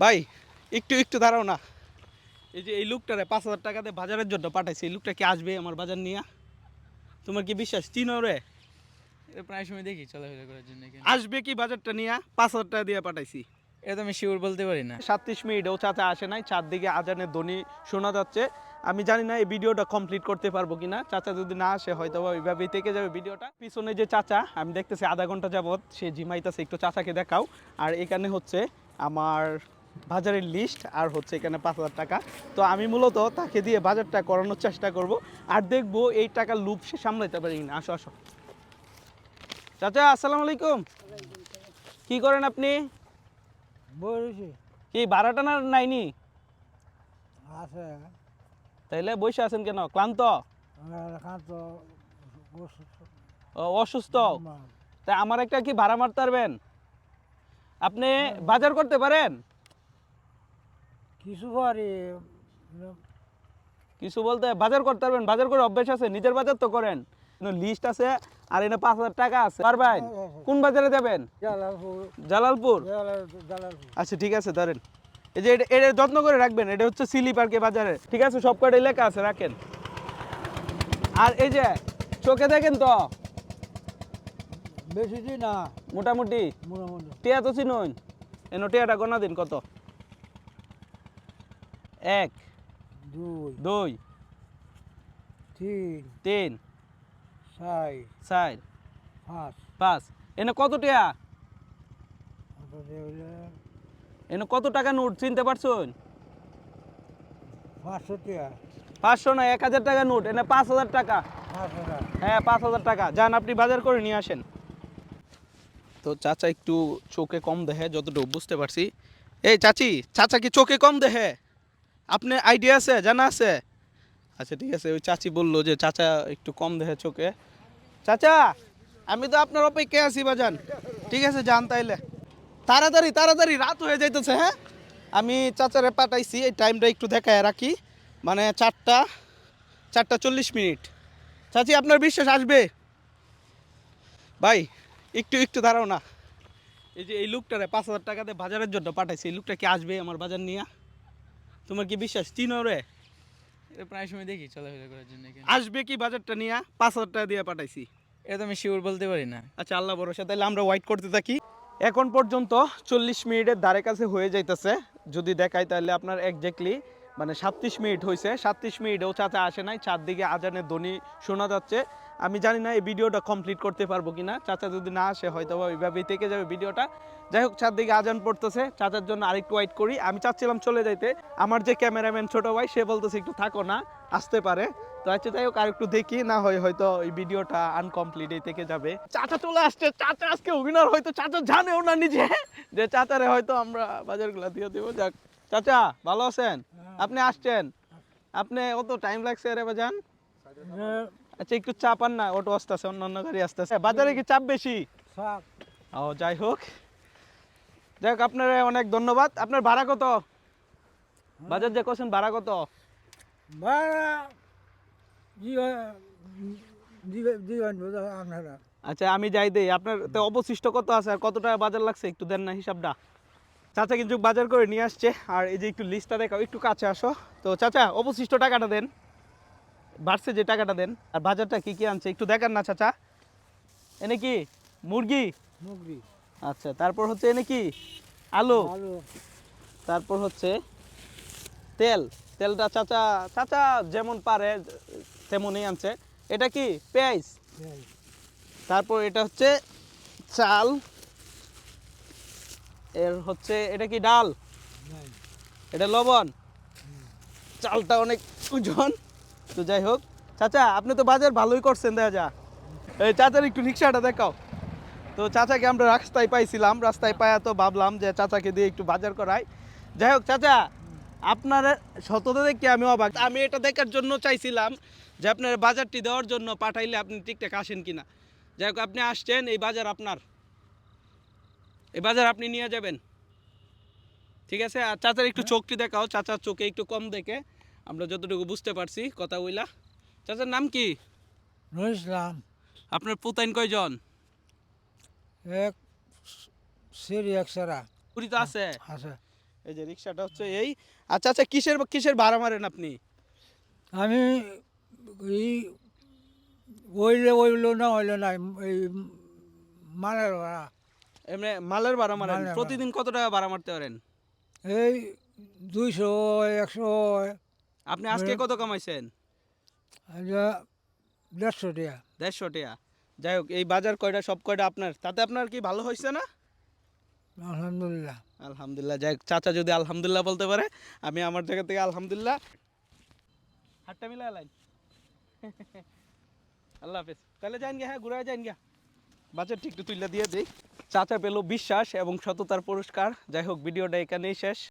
ভাই একটু একটু দাঁড়াও না। এই যে এই লোকটারে পাঁচ হাজার টাকা দিয়ে বাজারের জন্য পাঠাইছি এই লোকটা কি আসবে আমার বাজার নিয়ে? তোমার কি বিশ্বাস? চিনো রে। প্রায় সময় দেখি চলাফেরা করার জন্য আসবে কি বাজারটা নিয়ে? পাঁচ হাজার টাকা দিয়ে পাঠাইছি। এটা আমি শিওর বলতে পারি না। সাতত্রিশ মিনিট ও চাচা আসে নাই চারদিকে আজানের ধ্বনি শোনা যাচ্ছে। আমি জানি না এই ভিডিওটা কমপ্লিট করতে পারব কিনা। চাচা যদি না আসে হয়তো বা ওইভাবেই থেকে যাবে ভিডিওটা। পিছনে যে চাচা আমি দেখতেছি আধা ঘণ্টা যাবত সে জিমাইতেছে একটু চাচাকে দেখাও। আর এখানে হচ্ছে আমার বাজারের লিস্ট আর হচ্ছে এখানে পাঁচ হাজার টাকা। তো আমি মূলত তাকে দিয়ে বাজারটা করানোর চেষ্টা করব আর দেখব এই টাকার লুপ সে সামলাইতে পারি না আসো আসো। চাচা আসসালামু আলাইকুম। কি করেন আপনি? কি ভাড়াটা না নাইনি? আছে। তাইলে বসে আছেন কেন? ক্লান্ত? ও, অসুস্থ? তাই আমার একটা কি ভাড়া মারতে পারবেন? আপনি বাজার করতে পারেন? কিছু পারি কিছু বলতে বাজার করতে পারবেন বাজার করে অভ্যাস আছে নিজের বাজার তো করেন। লিস্ট আছে আর এনে পাঁচ হাজার টাকা আছে। পারবেন কোন বাজারে যাবেন? জালালপুর। আচ্ছা ঠিক আছে ধরেন। এই যে এটা এটা যত্ন করে রাখবেন এটা হচ্ছে সিলি পার্কে বাজারে। ঠিক আছে সব কটা এলাকা আছে রাখেন। আর এই যে চোখে দেখেন তো? বেশি না। মোটামুটি? মোটামুটি। টিয়া তো চিনুন। এনো টিয়াটা গোনা দিন কত? এক দুই দুই তিন তিন চার চার পাঁচ। পাঁচ। এনে কত হইলে এনে কত টাকা নোট চিনতে পারছুন? পাঁচশো টাকা। পাঁচশো না এক হাজার টাকা নোট এনে পাঁচ হাজার টাকা। হ্যাঁ পাঁচ হাজার টাকা। যান আপনি বাজার করে নিয়ে আসেন। তো চাচা একটু চোখে কম দেখে যতটুকু বুঝতে পারছি। এই চাচি চাচা কি চোখে কম দেখে? আপনি আইডিয়া আছে, জানা আছে? আচ্ছা ঠিক আছে, ওই চাচি বলল যে, চাচা, একটু কম দেখে চোখে। চাচা, আমি তো আপনার অপেক্ষায় আছি, বাজান। ঠিক আছে, যান তাইলে। তাড়াতাড়ি তাড়াতাড়ি, রাত হয়ে যাইতেছে হ্যাঁ? আমি চাচারে পাঠাইছি, এই টাইমটা একটু দেখায় রাখি। মানে চারটা চারটা চল্লিশ মিনিট। চাচি, আপনার বিশ্বাস আসবে? ভাই, একটু একটু দাঁড়াও না। এই যে, এই লোকটারে পাঁচ হাজার টাকাতে বাজারের জন্য পাঠাইছি, এই লোকটা কি আসবে আমার বাজার নিয়ে? তোমার কি বিশ্বাস? চিনো রে প্রায় সময় দেখি চলাফেরা করার জন্য আসবে কি বাজারটা নিয়ে? পাঁচ হাজার টাকা দিয়ে পাঠাইছি। এটা তো আমি শিওর বলতে পারি না। আচ্ছা আল্লাহ ভরসা। তাহলে আমরা ওয়েট করতে থাকি। এখন পর্যন্ত চল্লিশ মিনিটের ধারে কাছে হয়ে যাইতেছে। যদি দেখাই তাহলে আপনার একজ্যাক্টলি মানে সাতত্রিশ মিনিট হয়েছে সাতত্রিশ মিনিটেও চাচা আসে নাই। চারদিকে আজানের ধ্বনি শোনা যাচ্ছে। আমি জানি না এই ভিডিওটা কমপ্লিট করতে পারব কিনা। চাচা যদি না আসে হয়তো ওইভাবেই থেকে যাবে ভিডিওটা। যাই হোক চারদিকে আজান পড়তেছে। চাচার জন্য আরেকটু ওয়েট করি। আমি চাচ্ছিলাম চলে যাইতে। আমার যে ক্যামেরাম্যান ছোট ভাই সে বলতেছে একটু থাকো না আসতে পারে। তো আচ্ছা যাই হোক আর একটু দেখি না হয় হয়তো এই ভিডিওটা আনকমপ্লিট এই থেকে যাবে। চাচা চলে আসছে। চাচা আজকে অভিনয় হয়তো চাচা জানেও না নিজে। যে চাচারে হয়তো আমরা বাজারগুলো দিয়ে দেবো। যাক চাচা ভালো আছেন? আপনি আসছেন? আপনি অত টাইম লাগছে রে বাজান আচ্ছা একটু চাপ আন না অটো আসতেছে অন্য অন্য গাড়ি আসতেছে বাজারে কি চাপ বেশি? ও যাই হোক। যাই হোক আপনার অনেক ধন্যবাদ। আপনার ভাড়া কত? বাজার যে করছেন ভাড়া কত? আচ্ছা আমি যাই দেই। আপনার তো অবশিষ্ট কত আছে? আর কত টাকা বাজার লাগছে? একটু দেন না হিসাবটা। চাচা কিন্তু বাজার করে নিয়ে আসছে। আর এই যে একটু লিস্টটা দেখাও একটু কাছে আসো। তো চাচা অবশিষ্ট টাকাটা দেন। বাড়ছে যে টাকাটা দেন আর বাজারটা কি কি আনছে একটু দেখান না চাচা। এনে কি? মুরগি? মুগরি আচ্ছা তারপর হচ্ছে এনে কি? আলু। তারপর হচ্ছে তেল। তেলটা চাচা চাচা যেমন পারে তেমনই আনছে। এটা কি? পেঁয়াজ। পেঁয়াজ, তারপর এটা হচ্ছে চাল। এর হচ্ছে এটা কি ডাল। এটা লবণ। চালটা অনেক ওজন। তো যাই হোক চাচা আপনি তো বাজার ভালোই করছেন দেখা যা এই চাচার একটু রিক্সাটা দেখাও। তো চাচাকে আমরা রাস্তায় পাইছিলাম রাস্তায় পায়া তো ভাবলাম যে চাচাকে দিয়ে একটু বাজার করাই। যাই হোক চাচা আপনার সততা দেখে আমি অবাক। আমি এটা দেখার জন্য চাইছিলাম যে আপনার বাজারটি দেওয়ার জন্য পাঠাইলে আপনি ঠিকঠাক আসেন কিনা। যাই হোক আপনি আসছেন এই বাজার আপনার। এই বাজার আপনি নিয়ে যাবেন। ঠিক আছে? আর চাচার একটু চোখটি দেখাও চাচার চোখে একটু কম দেখে। আমরা যতটুকু বুঝতে পারছি কথা বইলা। চাচার নাম কি? নুর ইসলাম আপনার পুতাইন কয়জন? এক সিরি এক সেরা। পুরি তো আছে। আছে। এই যে রিক্সাটা হচ্ছে এই। আচ্ছা আচ্ছা কিসের কিসের ভাড়া মারেন আপনি? আমি এই ওইলে ওইলো না ওইলো না এই মালের ভাড়া। এমনি মালের ভাড়া মারেন। প্রতিদিন কত টাকা ভাড়া মারতে পারেন? এই দুইশো একশো আপনি আজকে মানে- কত কামাইছেন? দেড়শো টাকা। দেড়শো টাকা। যাই হোক এই বাজার কয়টা সব কয়টা আপনার? তাতে আপনার কি ভালো হয়েছে না? আলহামদুলিল্লাহ। আলহামদুলিল্লাহ যাই চাচা যদি আলহামদুলিল্লাহ বলতে পারে আমি আমার জায়গা থেকে আলহামদুলিল্লাহ। হাটটা মিলা লাইন আল্লাহ হাফেজ। তাহলে যাইন গিয়া হ্যাঁ ঘুরে যাইন গিয়া। বাজারটি একটু তুলে দিয়ে দিই। চাচা পেল বিশ্বাস এবং সততার পুরস্কার। যাই হোক ভিডিওটা এখানেই শেষ।